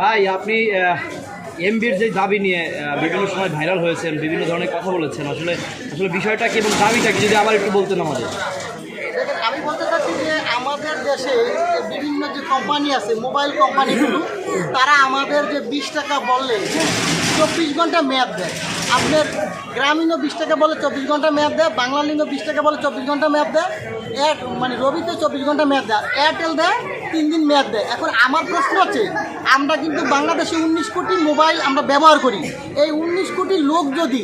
ভাই, আপনি এমবির যে দাবি নিয়ে বিভিন্ন সময় ভাইরাল হয়েছেন, বিভিন্ন ধরনের কথা বলেছেন, আসলে আসলে বিষয়টা কি এবং দাবিটা কি, যদি আবার একটু বলতেন আমাদের। আমি বলতে চাচ্ছি যে আমাদের দেশে বিভিন্ন যে কোম্পানি আছে মোবাইল কোম্পানিগুলো তারা আমাদের যে বিশ টাকা বললে চব্বিশ ঘণ্টা মেয়াদ দেয়। আপনার গ্রামীণও বিশ টাকা বলে চব্বিশ ঘণ্টা মেয়াদ দেয়, বাংলালিংও বিশ টাকা বলে চব্বিশ ঘণ্টা মেয়াদ দেয় এয়ার মানে রবিতে চব্বিশ ঘণ্টা মেয়াদ দেয় এয়ারটেল দেয় তিন দিন মেয়াদ দেয়। এখন আমার প্রশ্ন হচ্ছে, আমরা কিন্তু বাংলাদেশে উনিশ কোটি মোবাইল আমরা ব্যবহার করি। এই উনিশ কোটি লোক যদি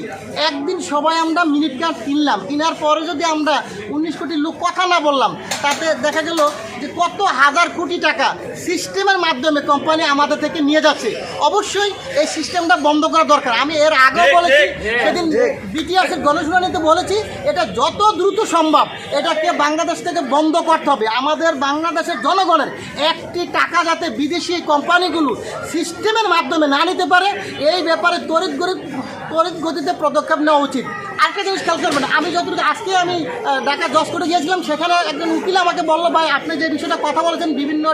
একদিন সবাই আমরা মিনিট কার্ড কিনলাম, কেনার পরে যদি আমরা উনিশ কোটি লোক কথা না বললাম, তাতে দেখা গেল যে কত হাজার কোটি টাকা সিস্টেমের মাধ্যমে কোম্পানি আমাদের থেকে নিয়ে যাচ্ছে। অবশ্যই এই সিস্টেমটা বন্ধ করা দরকার। আমি এর আগেও বলেছি সেদিন বিটিআরসির গণশুনানিতে বলেছি এটা যত দ্রুত সম্ভব এটাকে বাংলাদেশ থেকে বন্ধ করতে হবে। আমাদের বাংলাদেশের জনগণের একটি টাকা যাতে বিদেশি কোম্পানিগুলো সিস্টেমের মাধ্যমে না নিতে পারে এই ব্যাপারে তড়িৎ গরিব তড়িৎ গতিতে পদক্ষেপ নেওয়া উচিত। আরেকটা জিনিস খেয়াল করবেন আমি যতটুকু আজকে আমি ঢাকা জজ করে গিয়েছিলাম সেখানে একজন উকিল আমাকে বলল ভাই আপনি যে বিষয়টা কথা বলেছেন বিভিন্ন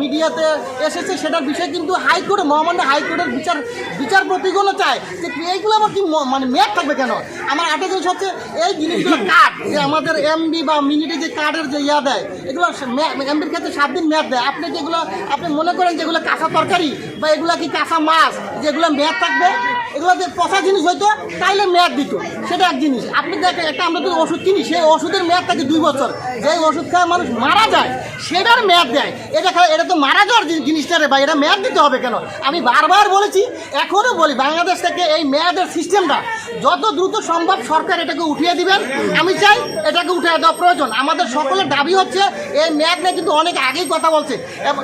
মিডিয়াতে এসেছে সেটার বিষয়ে কিন্তু হাইকোর্টে মহামান্য হাইকোর্টের বিচার বিচারপতিগুলো চায় যে এইগুলো আবার কি মানে মেয়াদ থাকবে কেন? আমার একটা জিনিস হচ্ছে এই জিনিসগুলো কার্ড যে আমাদের এমবি বা মিনিটে যে কার্ডের যে ইয়া দেয় এগুলো এমবির ক্ষেত্রে সাত দিন মেয়াদ দেয়। আপনি যেগুলো আপনি মনে করেন যেগুলো কাঁচা তরকারি বা এগুলো কি কাঁচা মাছ যেগুলো মেয়াদ থাকবে এগুলো যে পচা জিনিস হয়তো তাইলে মেয়াদ দিত। সেটা এক জিনিস, আপনি দেখেন, একটা আমরা তো ওষুধ কিনি, সেই ওষুধের মেয়াদ থাকে দুই বছর। যেই ওষুধ খায় মানুষ মারা যায়, সেটার মেয়াদ দেয়। এটা এটা তো মারা যাওয়ার জিনিসটা রে ভাই, এটা মেয়াদ দিতে হবে কেন? আমি বারবার বলেছি এখনও বলি, বাংলাদেশ থেকে এই মেয়াদের সিস্টেমটা যত দ্রুত সম্ভব সরকার এটাকে উঠিয়ে দিবেন। আমি চাই এটাকে উঠিয়ে দেওয়া প্রয়োজন। আমাদের সকলের দাবি হচ্ছে, এই মেয়াদ নিয়ে কিন্তু অনেক আগেই কথা বলছে।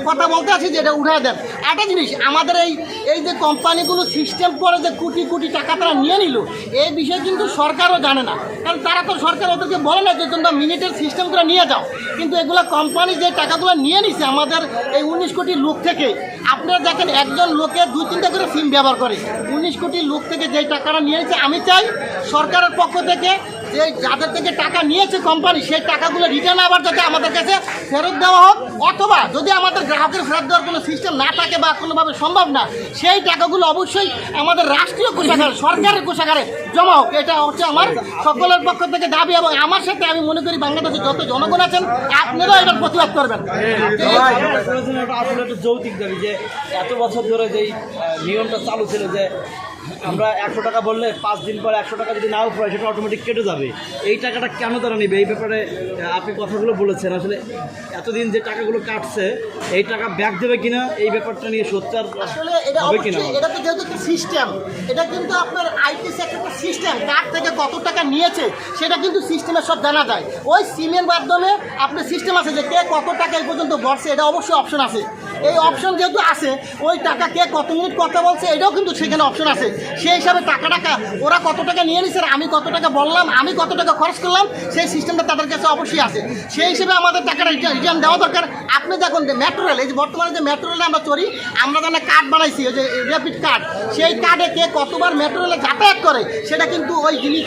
কথা বলতে আছি যে এটা উঠিয়ে দেন। একটা জিনিস, আমাদের এই এই যে কোম্পানিগুলো সিস্টেম করে যে কোটি কোটি টাকা তারা নিয়ে নিল এই বিষয়ে কিন্তু সরকারও জানে না। কারণ তারা তো সরকার ওদেরকে বলে না যে তোমরা মিনিটের সিস্টেম করে নিয়ে যাও। কিন্তু এগুলো কোম্পানি যে টাকাগুলো নিয়ে নিছে আমাদের এই উনিশ কোটি লোক থেকে, আপনারা দেখেন একজন লোকে দুই তিনটা করে সিম ব্যবহার করে। উনিশ কোটি লোক থেকে যেই টাকাটা নিয়ে নিছে, আমি চাই সরকারের পক্ষ থেকে যে যাদের থেকে টাকা নিয়েছে কোম্পানি সেই টাকাগুলো রিটার্ন আবার যাতে আমাদের কাছে ফেরত দেওয়া হোক, অথবা যদি আমাদের গ্রাহকের ফেরত দেওয়ার কোনো সিস্টেম না থাকে বা কোনোভাবে সম্ভব না, সেই টাকাগুলো অবশ্যই আমাদের রাষ্ট্রীয় কোষাগারে, সরকারের কোষাগারে জমা হোক। এটা হচ্ছে আমার সকলের পক্ষ থেকে দাবি এবং আমার সাথে আমি মনে করি বাংলাদেশের যত জনগণ আছেন, আপনারাও এটার প্রতিবাদ করবেন। আসলে একটা যৌতিক দাবি যে, এত বছর ধরে যেই নিয়মটা চালু ছিল যে আমরা একশো টাকা বললে পাঁচ দিন পর একশো টাকা যদি নাও পড়ে সেটা অটোমেটিক কেটে যাবে। এই টাকাটা কেন তারা নেবে? এই ব্যাপারে আপনি কথাগুলো বলেছেন। আসলে এতদিন যে টাকাগুলো কাটছে এই টাকা ব্যাক দেবে কিনা এই ব্যাপারটা নিয়ে সোচ্চার আসলে এটা হবে কিনা? এটা তো যেহেতু একটা সিস্টেম এটা কিন্তু আপনার আইটি সেক্টরের সিস্টেম কার থেকে কত টাকা নিয়েছে সেটা কিন্তু সিস্টেমে সব জানা যায়। ওই সিমের মাধ্যমে আপনার সিস্টেম আছে যে কে কত টাকা এই পর্যন্ত বসছে এটা অবশ্যই অপশন আছে। এই অপশন যেহেতু আছে, ওই টাকা কে কত মিনিট কথা বলছে, এটাও কিন্তু সেখানে অপশন আছে। সেই হিসাবে টাকা টাকা, ওরা কত টাকা নিয়ে নিছে, আমি কত টাকা বললাম, আমি কত টাকা খরচ করলাম, সেই সিস্টেমটা তাদের কাছে অবশ্যই আছে। সেই হিসেবে আমাদের টাকাটা রিটার্ন দেওয়া দরকার। আপনি দেখুন যে মেট্রো রেল এই যে বর্তমানে যে মেট্রো রেলে আমরা চড়ি, আমরা যেন কার্ড বানাইছি, ওই যে র্যাপিড কার্ড সেই কার্ডে কে কতবার মেট্রো রেলে যাতায়াত করে, সেটা কিন্তু ওই জিনিস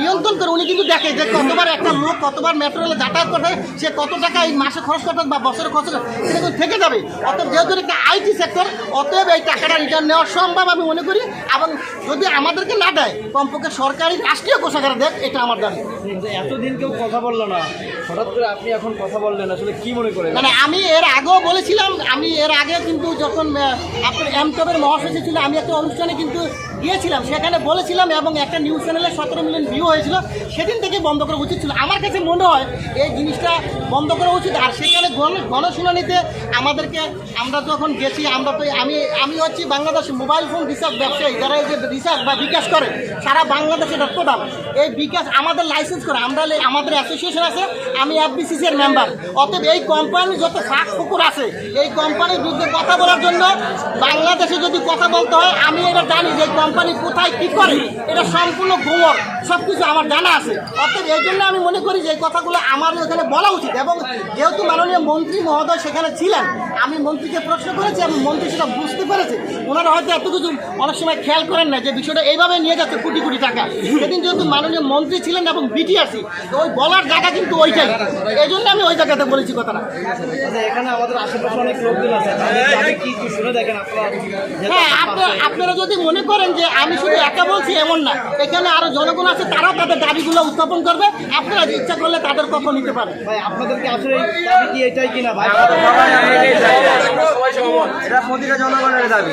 নিয়ন্ত্রণ করে, উনি কিন্তু দেখে যে কতবার একটা লোক কতবার মেট্রো রেলে যাতায়াত করে সে কত টাকা এই মাসে খরচ করতে বা বছরে খরচ করে সেটা কিন্তু থেকে যাবে। অতএব যেহেতু একটা আইটি সেক্টর অতএব এই টাকাটা রিটার্ন নেওয়া সম্ভব আমি মনে করি। এবং যদি আমাদেরকে না দেয় কমপক্ষে সরকারি রাষ্ট্রীয় কোষাগারে দেখ এটা আমার দাবি। এতদিন কেউ কথা বলল না। হঠাৎ করে আপনি এখন কথা বললেন আসলে কি মনে করেন? মানে আমি এর আগেও বলেছিলাম আমি এর আগে কিন্তু যখন আপনার এমটবের মহাসচিব ছিল আমি একটা অনুষ্ঠানে কিন্তু গিয়েছিলাম সেখানে বলেছিলাম এবং একটা নিউজ চ্যানেলে সতেরো মিলিয়ন ভিউ হয়েছিল, সেদিন থেকে বন্ধ করা উচিত ছিল। আমার কাছে মনে হয় এই জিনিসটা বন্ধ করা উচিত। আর সেখানে গণ গণশুনানিতে আমাদেরকে আমরা যখন গেছি, আমরা তো আমি আমি হচ্ছি বাংলাদেশ মোবাইল ফোন রিসার্চ ব্যবসায়ী, যারা এই যে রিসার্চ বা বিকাশ করে, সারা বাংলাদেশে এটা এই বিকাশ আমাদের লাইসেন্স করে, আমরা আমাদের অ্যাসোসিয়েশন আছে, আমি এফবিসিসি এর মেম্বার অতএব এই কোম্পানি যত ফাঁক ফুকুর আছে, এই কোম্পানির বিরুদ্ধে কথা বলার জন্য বাংলাদেশে যদি কথা বলতে হয়, আমি এটা জানি যে এই কোম্পানি কোথায় কি করে এটা সম্পূর্ণ গোবর সব কিছু আমার জানা আছে। অর্থাৎ এই জন্য আমি মনে করি যে কথাগুলো আমার এখানে বলা উচিত এবং যেহেতু মাননীয় মন্ত্রী মহোদয় সেখানে ছিলেন আমি মন্ত্রীকে প্রশ্ন করেছি এবং মন্ত্রী সেটা বুঝতে পেরেছে। ওনারা হয়তো এত কিছু অনেক সময় খেয়াল করেন না যে বিষয়টা এইভাবে নিয়ে যাচ্ছে কোটি কোটি টাকা। সেদিন যেহেতু মাননীয় মন্ত্রী ছিলেন এবং বিটিআরসি ওই বলার জায়গা কিন্তু ওইটাই। এই জন্য আমি ওই জায়গাতে বলেছি কথাটা। আচ্ছা, এখানে আমাদের আশেপাশে অনেক লোকজন আছে হ্যাঁ আপনারা যদি মনে করেন যে আমি শুধু একা বলছি এমন না। এখানে আরও জনগণ আছে তারাও তাদের দাবিগুলো উত্থাপন করবে। আপনারা ইচ্ছা করলে তাদের পক্ষ নিতে পারেন। ভাই আপনাদেরকে আসলে দাবি কি এটাই কিনা ভাই? এটা প্রতিটা জনগণের দাবি।